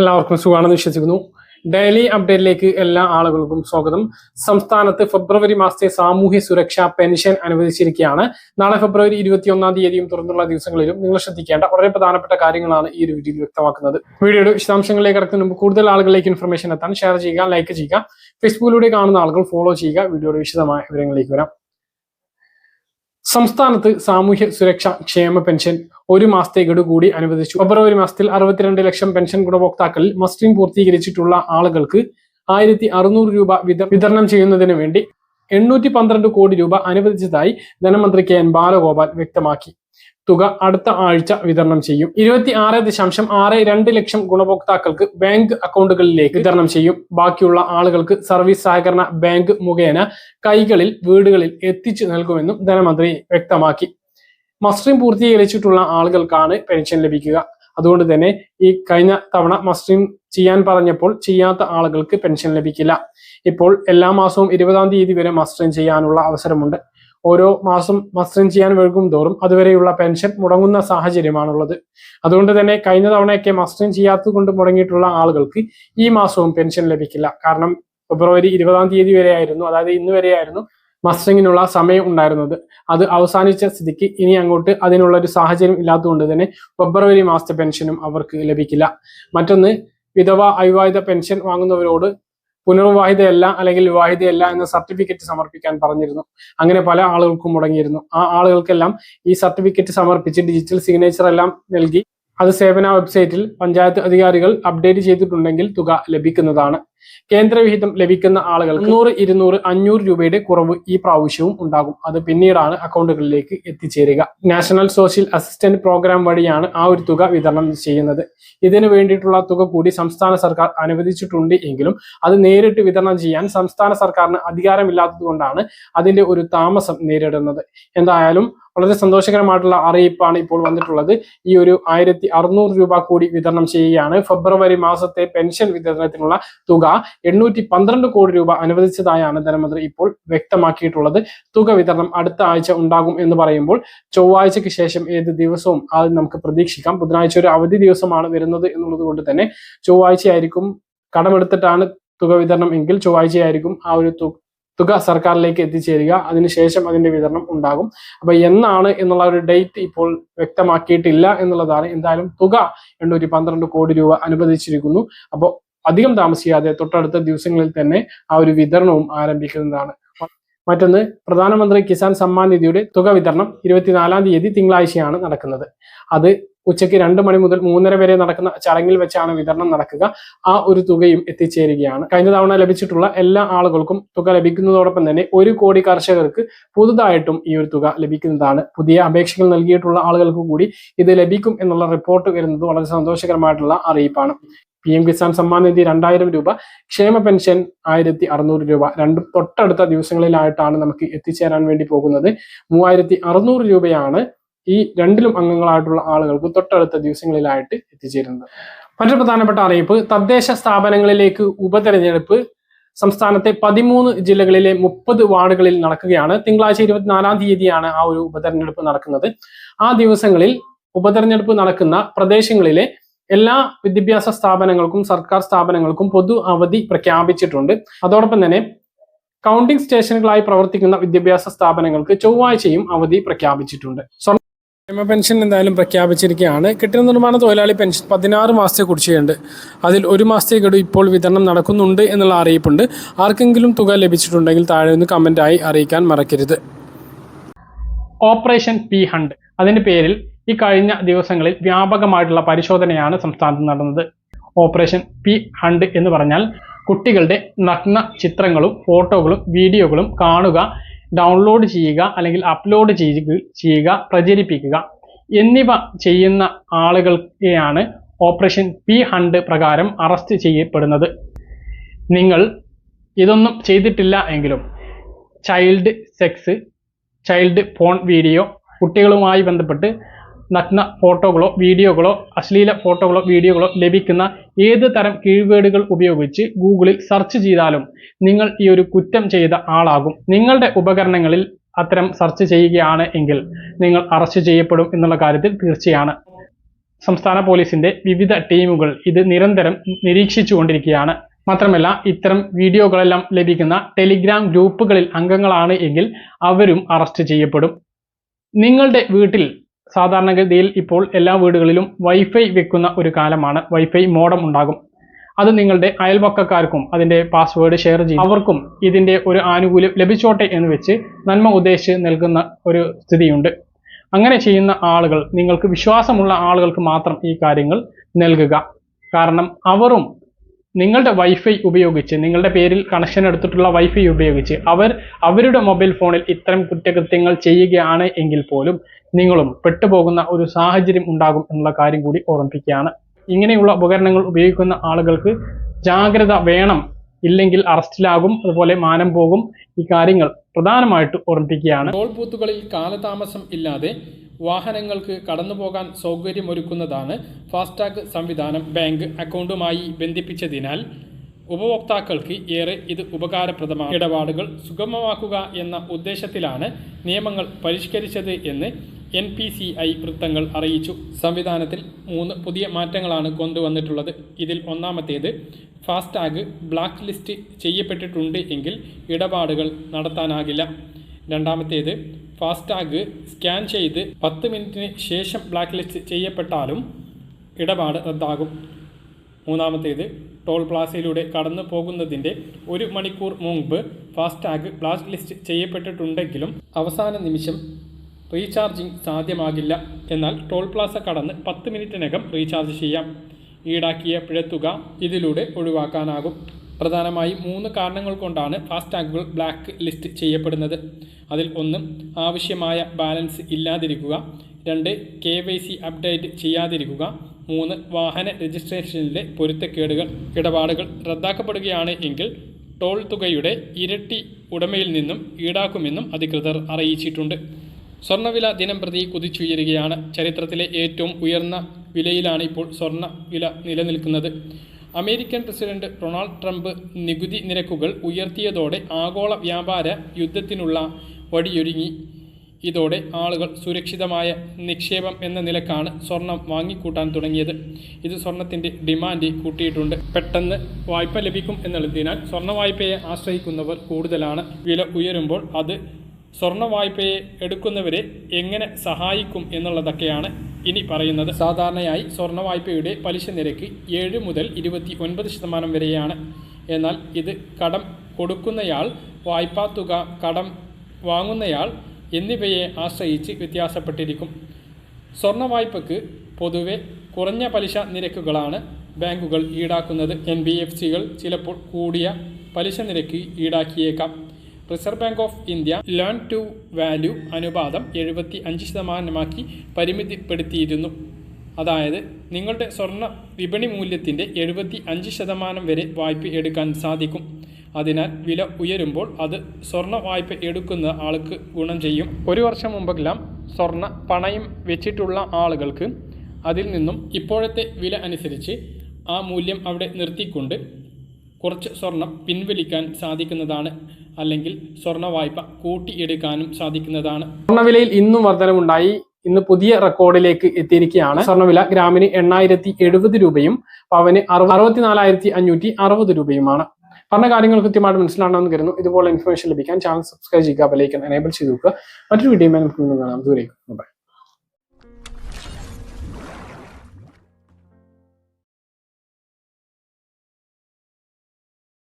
എല്ലാവർക്കും സുഖമാണെന്ന് വിശ്വസിക്കുന്നു. ഡെയിലി അപ്ഡേറ്റിലേക്ക് എല്ലാ ആളുകൾക്കും സ്വാഗതം. സംസ്ഥാനത്ത് ഫെബ്രുവരി മാസത്തെ സാമൂഹ്യ സുരക്ഷാ പെൻഷൻ അനുവദിച്ചിരിക്കുകയാണ്. നാളെ ഫെബ്രുവരി ഇരുപത്തിയൊന്നാം തീയതിയും തുറന്നുള്ള ദിവസങ്ങളിലും നിങ്ങൾ ശ്രദ്ധിക്കേണ്ട വളരെ പ്രധാനപ്പെട്ട കാര്യങ്ങളാണ് ഈ ഒരു വീഡിയോയിൽ വ്യക്തമാക്കുന്നത്. വീഡിയോയുടെ വിശദാംശങ്ങളിലേക്ക് കടക്കുന്നതിന് മുമ്പ് കൂടുതൽ ആളുകളിലേക്ക് ഇൻഫർമേഷൻ എത്താൻ ഷെയർ ചെയ്യുക ലൈക്ക് ചെയ്യുക. ഫേസ്ബുക്കിലൂടെ കാണുന്ന ആളുകൾ ഫോളോ ചെയ്യുക. വീഡിയോയുടെ വിശദമായ വിവരങ്ങളിലേക്ക് വരാം. സംസ്ഥാനത്ത് സാമൂഹ്യ സുരക്ഷാ ക്ഷേമ പെൻഷൻ ഒരു മാസത്തെ കൂടി അനുവദിച്ചു. ഫെബ്രുവരി മാസത്തിൽ അറുപത്തിരണ്ട് ലക്ഷം പെൻഷൻ ഗുണഭോക്താക്കളിൽ മസ്റ്റിംഗ് പൂർത്തീകരിച്ചിട്ടുള്ള ആളുകൾക്ക് ആയിരത്തി അറുന്നൂറ് രൂപ വിത- വിതരണം ചെയ്യുന്നതിന് വേണ്ടി എണ്ണൂറ്റി പന്ത്രണ്ട് കോടി രൂപ അനുവദിച്ചതായി ധനമന്ത്രി കെ എൻ ബാലഗോപാൽ വ്യക്തമാക്കി. തുക അടുത്ത ആഴ്ച വിതരണം ചെയ്യും. ഇരുപത്തി ആറ് ദശാംശം ആറ് രണ്ട് ലക്ഷം ഗുണഭോക്താക്കൾക്ക് ബാങ്ക് അക്കൗണ്ടുകളിലേക്ക് വിതരണം ചെയ്യും. ബാക്കിയുള്ള ആളുകൾക്ക് സർവീസ് സഹകരണ ബാങ്ക് മുഖേന കൈകളിൽ വീടുകളിൽ എത്തിച്ചു നൽകുമെന്നും ധനമന്ത്രി വ്യക്തമാക്കി. മസ്റ്ററിംഗ് പൂർത്തീകരിച്ചിട്ടുള്ള ആളുകൾക്കാണ് പെൻഷൻ ലഭിക്കുക. അതുകൊണ്ട് തന്നെ ഈ കഴിഞ്ഞ തവണ മസ്റ്ററിംഗ് ചെയ്യാൻ പറഞ്ഞപ്പോൾ ചെയ്യാത്ത ആളുകൾക്ക് പെൻഷൻ ലഭിക്കില്ല. ഇപ്പോൾ എല്ലാ മാസവും ഇരുപതാം തീയതി വരെ മസ്റ്ററിംഗ് ചെയ്യാനുള്ള അവസരമുണ്ട്. ഓരോ മാസം മസ്റ്ററിംഗ് ചെയ്യാൻ വൈകും തോറും അതുവരെയുള്ള പെൻഷൻ മുടങ്ങുന്ന സാഹചര്യമാണുള്ളത്. അതുകൊണ്ട് തന്നെ കഴിഞ്ഞ തവണയൊക്കെ മസ്റ്ററിംഗ് ചെയ്യാത്തത് കൊണ്ട് മുടങ്ങിയിട്ടുള്ള ആളുകൾക്ക് ഈ മാസവും പെൻഷൻ ലഭിക്കില്ല. കാരണം ഫെബ്രുവരി ഇരുപതാം തീയതി വരെയായിരുന്നു അതായത് ഇന്ന് വരെയായിരുന്നു മസ്റ്ററിങ്ങിനുള്ള സമയം ഉണ്ടായിരുന്നത്. അത് അവസാനിച്ച സ്ഥിതിക്ക് ഇനി അങ്ങോട്ട് അതിനുള്ള ഒരു സാഹചര്യം ഇല്ലാത്തതുകൊണ്ട് തന്നെ ഫെബ്രുവരി മാസത്തെ പെൻഷനും അവർക്ക് ലഭിക്കില്ല. മറ്റൊന്ന് വിധവ അവിവാഹിത പെൻഷൻ വാങ്ങുന്നവരോട് പുനർവിവാഹിതയല്ല അല്ലെങ്കിൽ വിവാഹിതയല്ല എന്ന സർട്ടിഫിക്കറ്റ് സമർപ്പിക്കാൻ പറഞ്ഞിരുന്നു. അങ്ങനെ പല ആളുകൾക്കും മുടങ്ങിയിരുന്നു. ആ ആളുകൾക്കെല്ലാം ഈ സർട്ടിഫിക്കറ്റ് സമർപ്പിച്ച് ഡിജിറ്റൽ സിഗ്നേച്ചർ എല്ലാം നൽകി അത് സേവന വെബ്സൈറ്റിൽ പഞ്ചായത്ത് അധികാരികൾ അപ്ഡേറ്റ് ചെയ്തിട്ടുണ്ടെങ്കിൽ തുക ലഭിക്കുന്നതാണ്. കേന്ദ്രവിഹിതം ലഭിക്കുന്ന ആളുകൾക്ക് നൂറ് ഇരുന്നൂറ് അഞ്ഞൂറ് രൂപയുടെ കുറവ് ഈ പ്രാവശ്യവും ഉണ്ടാകും. അത് പിന്നീടാണ് അക്കൗണ്ടുകളിലേക്ക് എത്തിച്ചേരുക. നാഷണൽ സോഷ്യൽ അസിസ്റ്റന്റ് പ്രോഗ്രാം വഴിയാണ് ആ ഒരു തുക വിതരണം ചെയ്യുന്നത്. ഇതിനു വേണ്ടിയിട്ടുള്ള തുക കൂടി സംസ്ഥാന സർക്കാർ അനുവദിച്ചിട്ടുണ്ട് എങ്കിലും അത് നേരിട്ട് വിതരണം ചെയ്യാൻ സംസ്ഥാന സർക്കാരിന് അധികാരമില്ലാത്തതുകൊണ്ടാണ് അതിന്റെ ഒരു താമസം നേരിടുന്നത്. എന്തായാലും വളരെ സന്തോഷകരമായിട്ടുള്ള അറിയിപ്പാണ് ഇപ്പോൾ വന്നിട്ടുള്ളത്. ഈ ഒരു ആയിരത്തി അറുന്നൂറ് രൂപ കൂടി വിതരണം ചെയ്യുകയാണ്. ഫെബ്രുവരി മാസത്തെ പെൻഷൻ വിതരണത്തിനുള്ള തുക എണ്ണൂറ്റി പന്ത്രണ്ട് കോടി രൂപ അനുവദിച്ചതായാണ് ധനമന്ത്രി ഇപ്പോൾ വ്യക്തമാക്കിയിട്ടുള്ളത്. തുക വിതരണം അടുത്ത ആഴ്ച ഉണ്ടാകും എന്ന് പറയുമ്പോൾ ചൊവ്വാഴ്ചയ്ക്ക് ശേഷം ഏത് ദിവസവും അത് നമുക്ക് പ്രതീക്ഷിക്കാം. ബുധനാഴ്ച ഒരു അവധി ദിവസമാണ് വരുന്നത് എന്നുള്ളത് കൊണ്ട് തന്നെ ചൊവ്വാഴ്ചയായിരിക്കും കടമെടുത്തിട്ടാണ് തുക വിതരണം എങ്കിൽ ചൊവ്വാഴ്ചയായിരിക്കും ആ ഒരു തുക സർക്കാരിലേക്ക് എത്തിച്ചേരുക. അതിനുശേഷം അതിന്റെ വിതരണം ഉണ്ടാകും. അപ്പൊ എന്നാണ് എന്നുള്ള ഒരു ഡേറ്റ് ഇപ്പോൾ വ്യക്തമാക്കിയിട്ടില്ല എന്നുള്ളതാണ്. എന്തായാലും തുക എണ്ണൂറ്റി പന്ത്രണ്ട് കോടി രൂപ അനുവദിച്ചിരിക്കുന്നു. അപ്പോൾ അധികം താമസിയാതെ തൊട്ടടുത്ത ദിവസങ്ങളിൽ തന്നെ ആ ഒരു വിതരണവും ആരംഭിക്കുന്നതാണ്. മറ്റൊന്ന് പ്രധാനമന്ത്രി കിസാൻ സമ്മാൻ നിധിയുടെ തുക വിതരണം ഇരുപത്തിനാലാം തീയതി തിങ്കളാഴ്ചയാണ് നടക്കുന്നത്. അത് ഉച്ചയ്ക്ക് രണ്ട് മണി മുതൽ മൂന്നര വരെ നടക്കുന്ന ചടങ്ങിൽ വെച്ചാണ് വിതരണം നടക്കുക. ആ ഒരു തുകയും എത്തിച്ചേരുകയാണ്. കഴിഞ്ഞ തവണ ലഭിച്ചിട്ടുള്ള എല്ലാ ആളുകൾക്കും തുക ലഭിക്കുന്നതോടൊപ്പം തന്നെ ഒരു കോടി കർഷകർക്ക് പുതുതായിട്ടും ഈ ഒരു തുക ലഭിക്കുന്നതാണ്. പുതിയ അപേക്ഷകൾ നൽകിയിട്ടുള്ള ആളുകൾക്ക് കൂടി ഇത് ലഭിക്കും എന്നുള്ള റിപ്പോർട്ട് വരുന്നത് വളരെ സന്തോഷകരമായിട്ടുള്ള അറിയിപ്പാണ്. പി എം കിസാൻ സമ്മാൻ നിധി രണ്ടായിരം രൂപ ക്ഷേമ പെൻഷൻ ആയിരത്തി അറുന്നൂറ് രൂപ. രണ്ട് തൊട്ടടുത്ത ദിവസങ്ങളിലായിട്ടാണ് നമുക്ക് എത്തിച്ചേരാൻ വേണ്ടി പോകുന്നത്. മൂവായിരത്തി അറുന്നൂറ് രൂപയാണ് ഈ രണ്ടിലും അംഗങ്ങളായിട്ടുള്ള ആളുകൾക്ക് തൊട്ടടുത്ത ദിവസങ്ങളിലായിട്ട് എത്തിച്ചേരുന്നത്. മറ്റൊരു പ്രധാനപ്പെട്ട അറിയിപ്പ് തദ്ദേശ സ്ഥാപനങ്ങളിലേക്ക് ഉപതെരഞ്ഞെടുപ്പ് സംസ്ഥാനത്തെ പതിമൂന്ന് ജില്ലകളിലെ മുപ്പത് വാർഡുകളിൽ നടക്കുകയാണ്. തിങ്കളാഴ്ച ഇരുപത്തിനാലാം തീയതിയാണ് ആ ഒരു ഉപതെരഞ്ഞെടുപ്പ് നടക്കുന്നത്. ആ ദിവസങ്ങളിൽ ഉപതെരഞ്ഞെടുപ്പ് നടക്കുന്ന പ്രദേശങ്ങളിലെ എല്ലാ വിദ്യാഭ്യാസ സ്ഥാപനങ്ങൾക്കും സർക്കാർ സ്ഥാപനങ്ങൾക്കും പൊതു അവധി പ്രഖ്യാപിച്ചിട്ടുണ്ട്. അതോടൊപ്പം തന്നെ കൗണ്ടിംഗ് സ്റ്റേഷനുകളായി പ്രവർത്തിക്കുന്ന വിദ്യാഭ്യാസ സ്ഥാപനങ്ങൾക്ക് ചൊവ്വാഴ്ചയും അവധി പ്രഖ്യാപിച്ചിട്ടുണ്ട്. ക്ഷേമ പെൻഷൻ എന്തായാലും പ്രഖ്യാപിച്ചിരിക്കുകയാണ്. കെട്ടിട നിർമ്മാണ തൊഴിലാളി പെൻഷൻ പതിനാറ് മാസത്തെ കുടിശ്ശികയുണ്ട്. അതിൽ ഒരു മാസത്തെ ഗഡു ഇപ്പോൾ വിതരണം നടക്കുന്നുണ്ട് എന്നുള്ള അറിയിപ്പുണ്ട്. ആർക്കെങ്കിലും തുക ലഭിച്ചിട്ടുണ്ടെങ്കിൽ താഴെ നിന്ന് കമന്റായി അറിയിക്കാൻ മറക്കരുത്. Operation P hunt. അതിന്റെ പേരിൽ ഈ കഴിഞ്ഞ ദിവസങ്ങളിൽ വ്യാപകമായിട്ടുള്ള പരിശോധനയാണ് സംസ്ഥാനത്ത് നടന്നത്. ഓപ്പറേഷൻ പി ഹണ്ട് എന്ന് പറഞ്ഞാൽ കുട്ടികളുടെ നഗ്ന ചിത്രങ്ങളും ഫോട്ടോകളും വീഡിയോകളും കാണുക ഡൗൺലോഡ് ചെയ്യുക അല്ലെങ്കിൽ അപ്ലോഡ് ചെയ്യുക പ്രചരിപ്പിക്കുക എന്നിവ ചെയ്യുന്ന ആളുകൾക്കെയാണ് ഓപ്പറേഷൻ പി ഹണ്ട് പ്രകാരം അറസ്റ്റ് ചെയ്യപ്പെടുന്നത്. നിങ്ങൾ ഇതൊന്നും ചെയ്തിട്ടില്ല എങ്കിലും child sex child porn video കുട്ടികളുമായി ബന്ധപ്പെട്ട് നഗ്ന ഫോട്ടോകളോ വീഡിയോകളോ അശ്ലീല ഫോട്ടോകളോ വീഡിയോകളോ ലഭിക്കുന്ന ഏത് തരം കീഴ്വേഡുകൾ ഉപയോഗിച്ച് ഗൂഗിളിൽ സെർച്ച് ചെയ്താലും നിങ്ങൾ ഈ ഒരു കുറ്റം ചെയ്ത ആളാകും. നിങ്ങളുടെ ഉപകരണങ്ങളിൽ അത്തരം സെർച്ച് ചെയ്യുകയാണ് എങ്കിൽ നിങ്ങൾ അറസ്റ്റ് ചെയ്യപ്പെടും എന്നുള്ള കാര്യത്തിൽ തീർച്ചയാണ്. സംസ്ഥാന പോലീസിന്റെ വിവിധ ടീമുകൾ ഇത് നിരന്തരം നിരീക്ഷിച്ചുകൊണ്ടിരിക്കുകയാണ്. മാത്രമല്ല ഇത്തരം വീഡിയോകളെല്ലാം ലഭിക്കുന്ന ടെലിഗ്രാം ഗ്രൂപ്പുകളിൽ അംഗങ്ങളാണ് എങ്കിൽ അവരും അറസ്റ്റ് ചെയ്യപ്പെടും. നിങ്ങളുടെ വീട്ടിൽ സാധാരണഗതിയിൽ ഇപ്പോൾ എല്ലാ വീടുകളിലും വൈഫൈ വെക്കുന്ന ഒരു കാലമാണ് വൈഫൈ മോഡം ഉണ്ടാകും. അത് നിങ്ങളുടെ അയൽപക്കക്കാർക്കും അതിന്റെ പാസ്വേഡ് ഷെയർ ചെയ്യും. അവർക്കും ഇതിന്റെ ഒരു ആനുകൂല്യം ലഭിച്ചോട്ടെ എന്ന് വെച്ച് നന്മ ഉദ്ദേശിച്ച് നൽകുന്ന ഒരു സ്ഥിതിയുണ്ട്. അങ്ങനെ ചെയ്യുന്ന ആളുകൾ നിങ്ങൾക്ക് വിശ്വാസമുള്ള ആളുകൾക്ക് മാത്രം ഈ കാര്യങ്ങൾ നൽകുക. കാരണം അവരും നിങ്ങളുടെ വൈഫൈ ഉപയോഗിച്ച് നിങ്ങളുടെ പേരിൽ കണക്ഷൻ എടുത്തിട്ടുള്ള വൈഫൈ ഉപയോഗിച്ച് അവർ അവരുടെ മൊബൈൽ ഫോണിൽ ഇത്തരം കുറ്റകൃത്യങ്ങൾ ചെയ്യുകയാണ് എങ്കിൽ പോലും നിങ്ങളും പെട്ടുപോകുന്ന ഒരു സാഹചര്യം ഉണ്ടാകും എന്നുള്ള കാര്യം കൂടി ഓർമ്മിപ്പിക്കുകയാണ്. ഇങ്ങനെയുള്ള ഉപകരണങ്ങൾ ഉപയോഗിക്കുന്ന ആളുകൾക്ക് ജാഗ്രത വേണം ഇല്ലെങ്കിൽ അറസ്റ്റിലാകും അതുപോലെ മാനം പോകും ഈ കാര്യങ്ങൾ പ്രധാനമായിട്ട് ഓർമ്മിപ്പിക്കുകയാണ്. ടോൾ ബൂത്തുകളിൽ കാലതാമസം ഇല്ലാതെ വാഹനങ്ങൾക്ക് കടന്നു പോകാൻ സൗകര്യമൊരുക്കുന്നതാണ് ഫാസ്ടാഗ് സംവിധാനം ബാങ്ക് അക്കൗണ്ടുമായി ബന്ധിപ്പിച്ചതിനാൽ ഉപഭോക്താക്കൾക്ക് ഏറെ ഇത് ഉപകാരപ്രദമാണ്. ഇടപാടുകൾ സുഗമമാക്കുക എന്ന ഉദ്ദേശത്തിലാണ് നിയമങ്ങൾ പരിഷ്കരിച്ചത് എന്ന് എൻ പി സി ഐ വൃത്തങ്ങൾ അറിയിച്ചു. സംവിധാനത്തിൽ മൂന്ന് പുതിയ മാറ്റങ്ങളാണ് കൊണ്ടുവന്നിട്ടുള്ളത്. ഇതിൽ ഒന്നാമത്തേത് ഫാസ്ടാഗ് ബ്ലാക്ക് ലിസ്റ്റ് ചെയ്യപ്പെട്ടിട്ടുണ്ട് എങ്കിൽ ഇടപാടുകൾ നടത്താനാകില്ല. രണ്ടാമത്തേത് ഫാസ്ടാഗ് സ്കാൻ ചെയ്ത് പത്ത് മിനിറ്റിന് ശേഷം ബ്ലാക്ക് ലിസ്റ്റ് ചെയ്യപ്പെട്ടാലും ഇടപാട് റദ്ദാകും. മൂന്നാമത്തേത് ടോൾ പ്ലാസയിലൂടെ കടന്നു പോകുന്നതിന്റെ ഒരു മണിക്കൂർ മുമ്പ് ഫാസ്ടാഗ് ബ്ലാക്ക് ലിസ്റ്റ് ചെയ്യപ്പെട്ടിട്ടുണ്ടെങ്കിലും അവസാന നിമിഷം റീചാർജിംഗ് സാധ്യമാകില്ല. എന്നാൽ ടോൾ പ്ലാസ കടന്ന് പത്ത് മിനിറ്റിനകം റീചാർജ് ചെയ്യാം. ഈടാക്കിയ പിഴത്തുക ഇതിലൂടെ ഒഴിവാക്കാനാകും. പ്രധാനമായും മൂന്ന് കാരണങ്ങൾ കൊണ്ടാണ് ഫാസ്ടാഗുകൾ ബ്ലാക്ക് ലിസ്റ്റ് ചെയ്യപ്പെടുന്നത്. അതിൽ ഒന്ന് ആവശ്യമായ ബാലൻസ് ഇല്ലാതിരിക്കുക. രണ്ട് കെ വൈ സി അപ്ഡേറ്റ് ചെയ്യാതിരിക്കുക. മൂന്ന് വാഹന രജിസ്ട്രേഷനിലെ പൊരുത്തക്കേടുകൾ ഇടപാടുകൾ റദ്ദാക്കപ്പെടുകയാണ് എങ്കിൽ ടോൾ തുകയുടെ ഇരട്ടി ഉടമയിൽ നിന്നും ഈടാക്കുമെന്നും അധികൃതർ അറിയിച്ചിട്ടുണ്ട്. സ്വർണവില ദിനം പ്രതി കുതിച്ചുയരുകയാണ്. ചരിത്രത്തിലെ ഏറ്റവും ഉയർന്ന വിലയിലാണ് ഇപ്പോൾ സ്വർണ വില നിലനിൽക്കുന്നത്. അമേരിക്കൻ പ്രസിഡന്റ് ഡൊണാൾഡ് ട്രംപ് നികുതി നിരക്കുകൾ ഉയർത്തിയതോടെ ആഗോള വ്യാപാര യുദ്ധത്തിനുള്ള വഴിയൊരുങ്ങി. ഇതോടെ ആളുകൾ സുരക്ഷിതമായ നിക്ഷേപം എന്ന നിലക്കാണ് സ്വർണം വാങ്ങിക്കൂട്ടാൻ തുടങ്ങിയത്. ഇത് സ്വർണത്തിന്റെ ഡിമാൻഡ് കൂട്ടിയിട്ടുണ്ട്. പെട്ടെന്ന് വായ്പ ലഭിക്കും എന്നുള്ളതിനാൽ സ്വർണ വായ്പയെ ആശ്രയിക്കുന്നവർ കൂടുതലാണ്. വില ഉയരുമ്പോൾ അത് സ്വർണ വായ്പയെ എടുക്കുന്നവരെ എങ്ങനെ സഹായിക്കും എന്നുള്ളതൊക്കെയാണ് ഇനി പറയുന്നത് സാധാരണയായി സ്വർണ വായ്പയുടെ പലിശ നിരക്ക് ഏഴ് മുതൽ ഇരുപത്തി ഒൻപത് ശതമാനം വരെയാണ്. എന്നാൽ ഇത് കടം കൊടുക്കുന്നയാൾ വായ്പാ തുക കടം വാങ്ങുന്നയാൾ എന്നിവയെ ആശ്രയിച്ച് വ്യത്യാസപ്പെട്ടിരിക്കും. സ്വർണ വായ്പയ്ക്ക് പൊതുവെ കുറഞ്ഞ പലിശ നിരക്കുകളാണ് ബാങ്കുകൾ ഈടാക്കുന്നത്. എൻ ബി എഫ് സികൾ ചിലപ്പോൾ കൂടിയ പലിശ നിരക്ക് ഈടാക്കിയേക്കാം. Reserve Bank of India loan to value അനുപാതം എഴുപത്തി അഞ്ച് ശതമാനമാക്കി പരിമിതിപ്പെടുത്തിയിരുന്നു. അതായത് നിങ്ങളുടെ സ്വർണ വിപണി മൂല്യത്തിന്റെ എഴുപത്തി അഞ്ച് ശതമാനം വരെ വായ്പ എടുക്കാൻ സാധിക്കും. അതിനാൽ വില ഉയരുമ്പോൾ അത് സ്വർണ വായ്പ എടുക്കുന്ന ആൾക്ക് ഗുണം ചെയ്യും. ഒരു വർഷം മുമ്പെല്ലാം സ്വർണ പണയം വെച്ചിട്ടുള്ള ആളുകൾക്ക് അതിൽ നിന്നും ഇപ്പോഴത്തെ വില അനുസരിച്ച് ആ മൂല്യം അവിടെ നിർത്തിക്കൊണ്ട് കുറച്ച് സ്വർണം പിൻവലിക്കാൻ സാധിക്കുന്നതാണ് അല്ലെങ്കിൽ സ്വർണ വായ്പ കൂട്ടിയെടുക്കാനും സാധിക്കുന്നതാണ്. സ്വർണവിലയിൽ ഇന്നും വർധനമുണ്ടായി ഇന്ന് പുതിയ റെക്കോർഡിലേക്ക് എത്തിയിരിക്കുകയാണ്. സ്വർണവില ഗ്രാമിന് എണ്ണായിരത്തി എഴുപത് രൂപയും പവന് അറുപത്തിനാലായിരത്തി അഞ്ഞൂറ്റി അറുപത് രൂപയുമാണ്. പറഞ്ഞ കാര്യങ്ങൾ കൃത്യമായിട്ട് മനസ്സിലാണെന്ന് കരുതുന്നു. ഇതുപോലെ ഇൻഫർമേഷൻ ലഭിക്കാൻ ചാനൽ സബ്സ്ക്രൈബ് ചെയ്യുക ബെലൈക്കൻ എനേബിൾ ചെയ്ത് നോക്കുക മറ്റൊരു വീഡിയോ കാണാം. ദൂരേക്ക്